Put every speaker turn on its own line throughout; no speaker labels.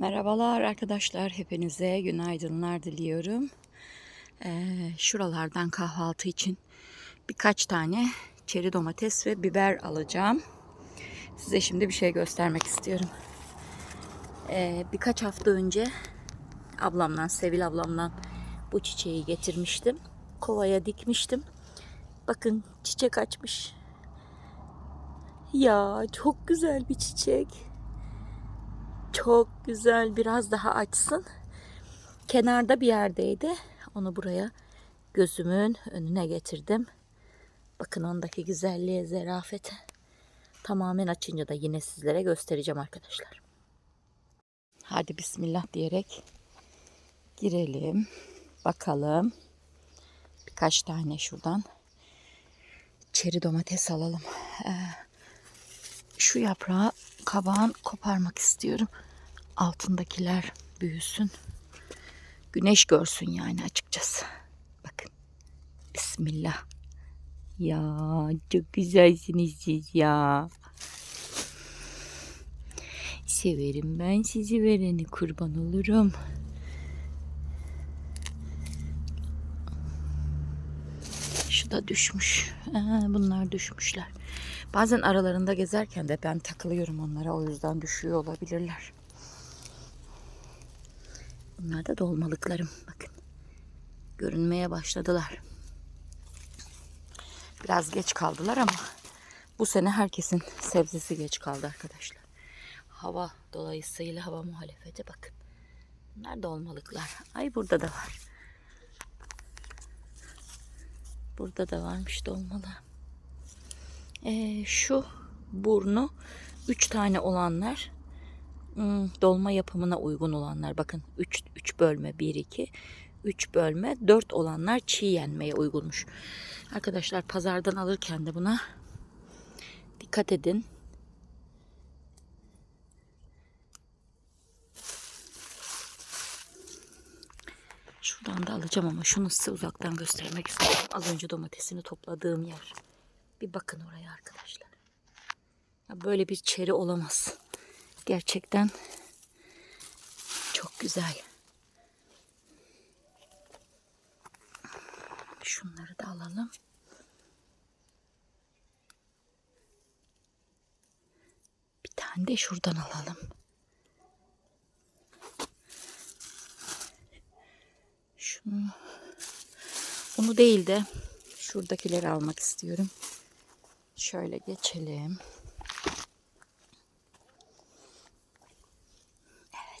Merhabalar arkadaşlar, hepinize günaydınlar diliyorum. Ee, şuralardan kahvaltı için birkaç tane çeri domates ve biber alacağım. Size şimdi bir şey göstermek istiyorum. Ee, birkaç hafta önce ablamdan, Sevil ablamdan bu çiçeği getirmiştim. Kovaya dikmiştim. Bakın çiçek açmış. Ya çok güzel bir çiçek. Çok güzel. Biraz daha açsın. Kenarda bir yerdeydi. Onu buraya gözümün önüne getirdim. Bakın ondaki güzelliğe, zerafete. Tamamen açınca da yine sizlere göstereceğim arkadaşlar. Hadi bismillah diyerek girelim. Bakalım. Birkaç tane şuradan çeri domates alalım. Ee, şu yaprağı kabağın koparmak istiyorum. Altındakiler büyüsün. Güneş görsün yani açıkçası. Bakın. Bismillah. Ya çok güzelsiniz siz ya. Severim ben sizi vereni kurban olurum. Şu da düşmüş. Aa, bunlar düşmüşler. Bazen aralarında gezerken de ben takılıyorum onlara. O yüzden düşüyor olabilirler. Bunlar da dolmalıklarım. Bakın. Görünmeye başladılar. Biraz geç kaldılar ama bu sene herkesin sebzesi geç kaldı arkadaşlar. Hava dolayısıyla hava muhalefeti bakın. Bunlar dolmalıklar. Ay burada da var. Burada da varmış dolmalı. Ee, şu burnu 3 tane olanlar dolma yapımına uygun olanlar. Bakın 3 3 bölme 1 2 3 bölme 4 olanlar çiğ yenmeye uygunmuş. Arkadaşlar pazardan alırken de buna dikkat edin. Şuradan da alacağım ama şunu size uzaktan göstermek istedim. Az önce domatesini topladığım yer. Bir bakın oraya arkadaşlar. Ya böyle bir çeri olamaz. Gerçekten çok güzel. Şunları da alalım. Bir tane de şuradan alalım. Şunu bunu değil de şuradakileri almak istiyorum. Şöyle geçelim.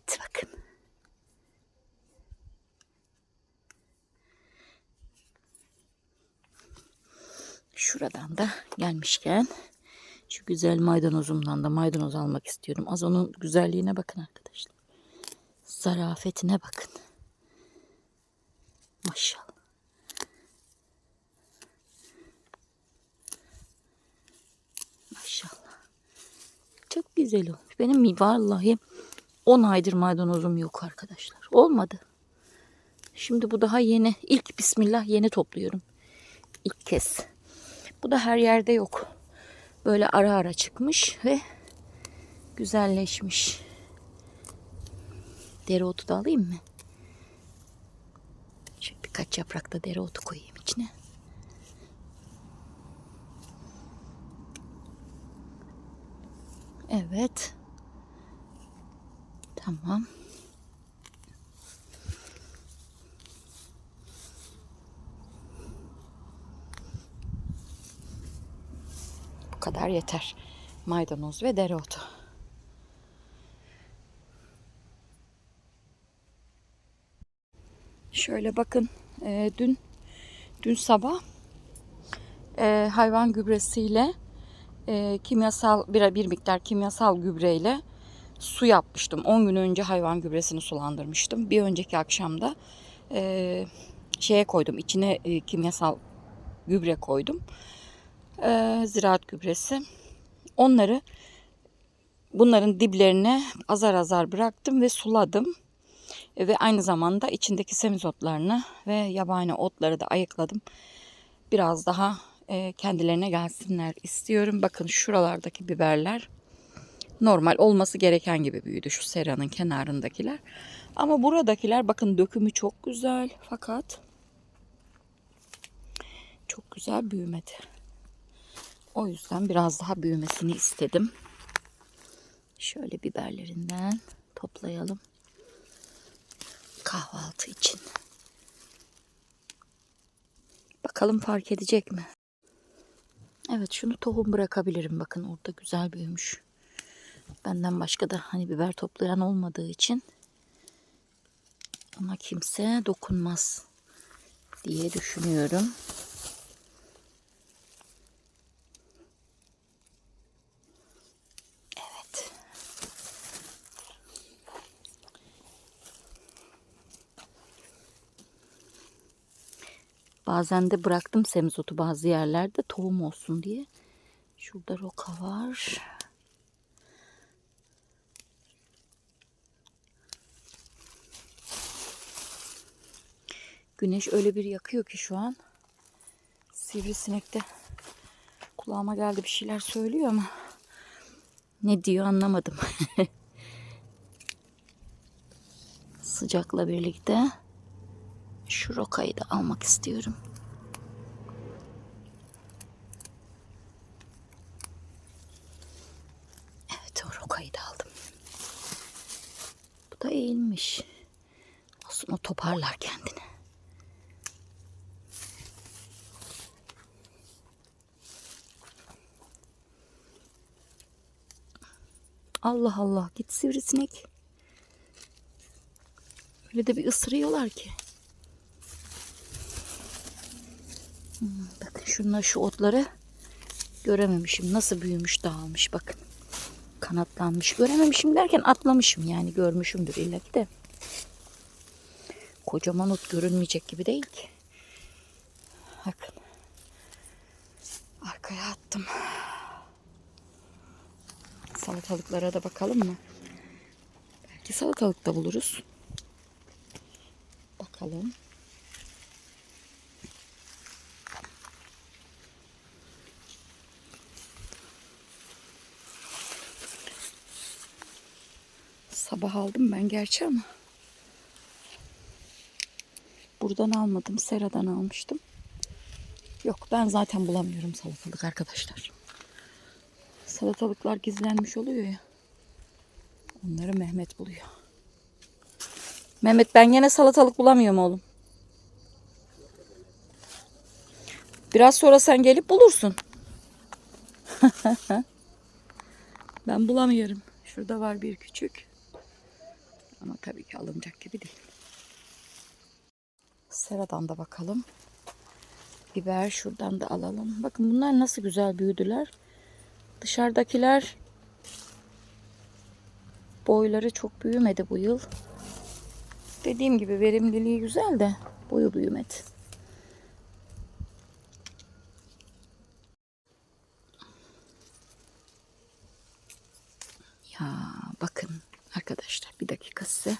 Evet bakın. Şuradan da gelmişken şu güzel maydanozumdan da maydanoz almak istiyorum. Az onun güzelliğine bakın arkadaşlar. Zarafetine bakın. Maşallah. Maşallah. Çok güzel olmuş. Benim vallahi 10 aydır maydanozum yok arkadaşlar. Olmadı. Şimdi bu daha yeni. İlk bismillah yeni topluyorum. İlk kez. Bu da her yerde yok. Böyle ara ara çıkmış ve güzelleşmiş. Dereotu da alayım mı? Şöyle birkaç yaprak da dereotu koyayım içine. Evet. Tamam. Bu kadar yeter. Maydanoz ve dereotu. Şöyle bakın. e, dün dün sabah e, hayvan gübresiyle e, kimyasal bir, bir miktar kimyasal gübreyle su yapmıştım. 10 gün önce hayvan gübresini sulandırmıştım. Bir önceki akşamda e, şeye koydum. içine e, kimyasal gübre koydum. E, ziraat gübresi. Onları bunların diplerine azar azar bıraktım ve suladım. E, ve aynı zamanda içindeki semizotlarını ve yabani otları da ayıkladım. Biraz daha e, kendilerine gelsinler istiyorum. Bakın şuralardaki biberler normal olması gereken gibi büyüdü şu seranın kenarındakiler. Ama buradakiler bakın dökümü çok güzel fakat çok güzel büyümedi. O yüzden biraz daha büyümesini istedim. Şöyle biberlerinden toplayalım. Kahvaltı için. Bakalım fark edecek mi? Evet şunu tohum bırakabilirim. Bakın orada güzel büyümüş. Benden başka da hani biber toplayan olmadığı için ona kimse dokunmaz diye düşünüyorum. Bazen de bıraktım semizotu bazı yerlerde tohum olsun diye. Şurada roka var. Güneş öyle bir yakıyor ki şu an. Sivrisinek de kulağıma geldi bir şeyler söylüyor ama ne diyor anlamadım. Sıcakla birlikte şu rokayı da almak istiyorum. Evet o rokayı da aldım. Bu da eğilmiş. Olsun o toparlar kendini. Allah Allah git sivrisinek. Öyle de bir ısırıyorlar ki. Bakın şunlar şu otları görememişim. Nasıl büyümüş dağılmış bakın. Kanatlanmış. Görememişim derken atlamışım yani görmüşümdür illa ki de. Kocaman ot görünmeyecek gibi değil ki. Bakın. Arkaya attım. Salatalıklara da bakalım mı? Belki salatalık da buluruz. Bakalım. Sabah aldım ben gerçi ama. Buradan almadım. Sera'dan almıştım. Yok ben zaten bulamıyorum salatalık arkadaşlar. Salatalıklar gizlenmiş oluyor ya. Onları Mehmet buluyor. Mehmet ben gene salatalık bulamıyorum oğlum. Biraz sonra sen gelip bulursun. ben bulamıyorum. Şurada var bir küçük. Ama tabii ki alınacak gibi değil. Sera'dan da bakalım. Biber şuradan da alalım. Bakın bunlar nasıl güzel büyüdüler. Dışarıdakiler boyları çok büyümedi bu yıl. Dediğim gibi verimliliği güzel de boyu büyümedi. Ya bakın arkadaşlar bir dakika size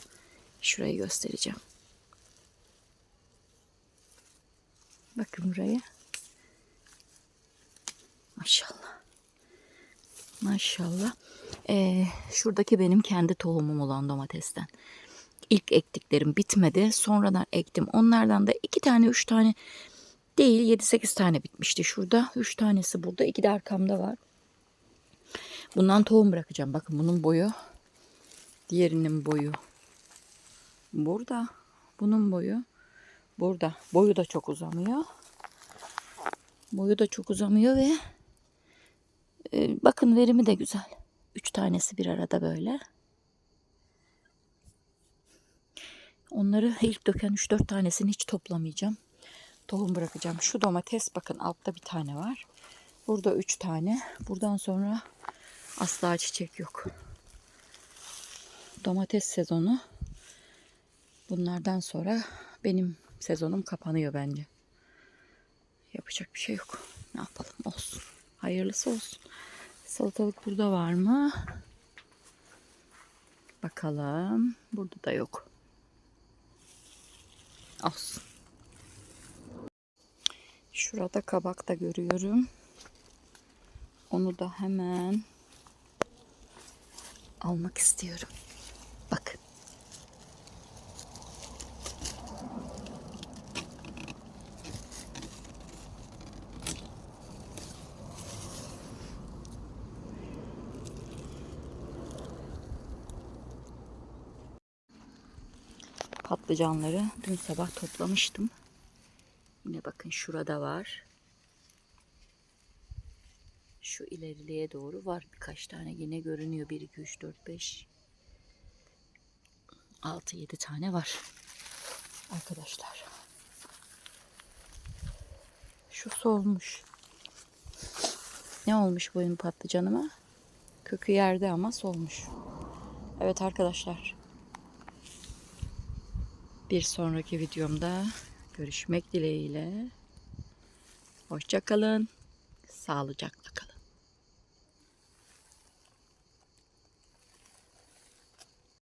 şurayı göstereceğim. Bakın buraya. Maşallah. Maşallah. Ee, şuradaki benim kendi tohumum olan domatesten. İlk ektiklerim bitmedi. Sonradan ektim. Onlardan da iki tane, üç tane değil, yedi sekiz tane bitmişti şurada. Üç tanesi burada, iki de arkamda var. Bundan tohum bırakacağım. Bakın bunun boyu, diğerinin boyu burada. Bunun boyu burada. Boyu da çok uzamıyor. Boyu da çok uzamıyor ve e, bakın verimi de güzel. Üç tanesi bir arada böyle. Onları ilk döken 3-4 tanesini hiç toplamayacağım. Tohum bırakacağım. Şu domates bakın altta bir tane var. Burada 3 tane. Buradan sonra asla çiçek yok. Domates sezonu. Bunlardan sonra benim sezonum kapanıyor bence. Yapacak bir şey yok. Ne yapalım olsun. Hayırlısı olsun. Salatalık burada var mı? Bakalım. Burada da yok. Olsun. Şurada kabak da görüyorum. Onu da hemen almak istiyorum. Bakın. Patlıcanları dün sabah toplamıştım. Yine bakın şurada var. Şu ileriliğe doğru var birkaç tane yine görünüyor. 1, 2, 3, 4, 5, 6, 7 tane var. Arkadaşlar. Şu solmuş. Ne olmuş boyun patlıcanıma? Kökü yerde ama solmuş. Evet arkadaşlar. Bir sonraki videomda görüşmek dileğiyle. Hoşçakalın. Sağlıcakla kalın.